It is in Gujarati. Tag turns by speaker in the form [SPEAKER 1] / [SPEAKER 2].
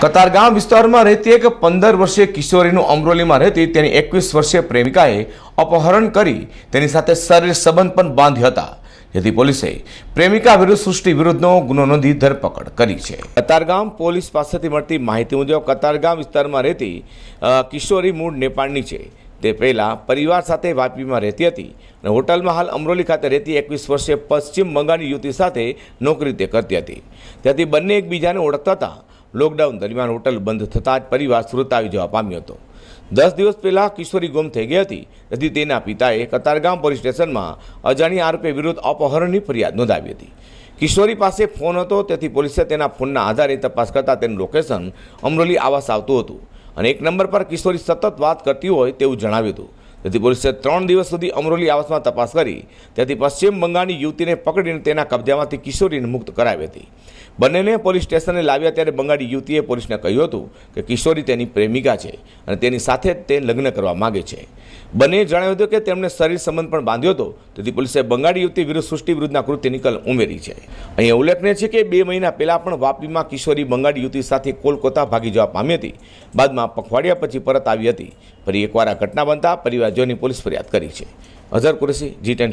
[SPEAKER 1] કતારગામ વિસ્તારમાં રહેતી એક પંદર વર્ષીય કિશોરીનું અમરોલીમાં રહેતી તેની એકવીસ વર્ષીય પ્રેમિકાએ અપહરણ કરી તેની સાથે શરીર સંબંધ પણ બાંધ્યો હતા. જેથી પોલીસે પ્રેમિકા વિરુદ્ધ સૃષ્ટિ વિરુદ્ધનો ગુનો નોંધી ધરપકડ કરી છે. કતારગામ પોલીસ પાસેથી મળતી માહિતી મુજબ કતારગામ વિસ્તારમાં રહેતી કિશોરી મૂળ નેપાળની છે. તે પહેલાં પરિવાર સાથે વાપીમાં રહેતી હતી અને હોટલમાં હાલ અમરોલી ખાતે રહેતી એકવીસ વર્ષીય પશ્ચિમ બંગાળની યુવતી સાથે નોકરી તે કરતી હતી. ત્યાંથી બંને એકબીજાને ઓળખતા હતા. લોકડાઉન દરમિયાન હોટલ બંધ થતાં જ પરિવાર સુરત આવી જવા પામ્યો હતો. દસ દિવસ પહેલાં કિશોરી ગુમ થઈ ગઈ હતી. તેથી તેના પિતાએ કતારગામ પોલીસ સ્ટેશનમાં અજાણ્યા આરોપી વિરુદ્ધ અપહરણની ફરિયાદ નોંધાવી હતી. કિશોરી પાસે ફોન હતો, તેથી પોલીસે તેના ફોનના આધારે તપાસ કરતાં તેનું લોકેશન અમરોલી આવાસ આવતું હતું. અને એક નંબર પર કિશોરી સતત વાત કરતી હોય તેવું જણાવ્યું હતું. તેથી પોલીસે ત્રણ દિવસ સુધી અમરોલી આવાસમાં તપાસ કરી. ત્યાંથી પશ્ચિમ બંગાળની યુવતીને પકડીને તેના કબજામાંથી કિશોરીને મુક્ત કરાવી હતી. બંનેને પોલીસ સ્ટેશને લાવ્યા ત્યારે બંગાળી યુવતીએ પોલીસને કહ્યું હતું કે કિશોરી તેની પ્રેમિકા છે અને તેની સાથે જ તે લગ્ન કરવા માગે છે. બંનેએ જણાવ્યું હતું કે તેમણે શરીર સંબંધ પણ બાંધ્યો હતો. તેથી પોલીસે બંગાળી યુવતી વિરુદ્ધ સૃષ્ટિ વિરુદ્ધના કૃત્યની કલમ ઉમેરી છે. અહીંયા ઉલ્લેખનીય છે કે બે મહિના પહેલાં પણ વાપીમાં કિશોરી બંગાળી યુવતી સાથે કોલકાતા ભાગી જવા પામી હતી. બાદમાં પખવાડિયા પછી પરત આવી હતી. ફરી એકવાર આ ઘટના બનતા પરિવારજોની પોલીસ ફરિયાદ કરી છે. અઝર કુરેશી જી ટેન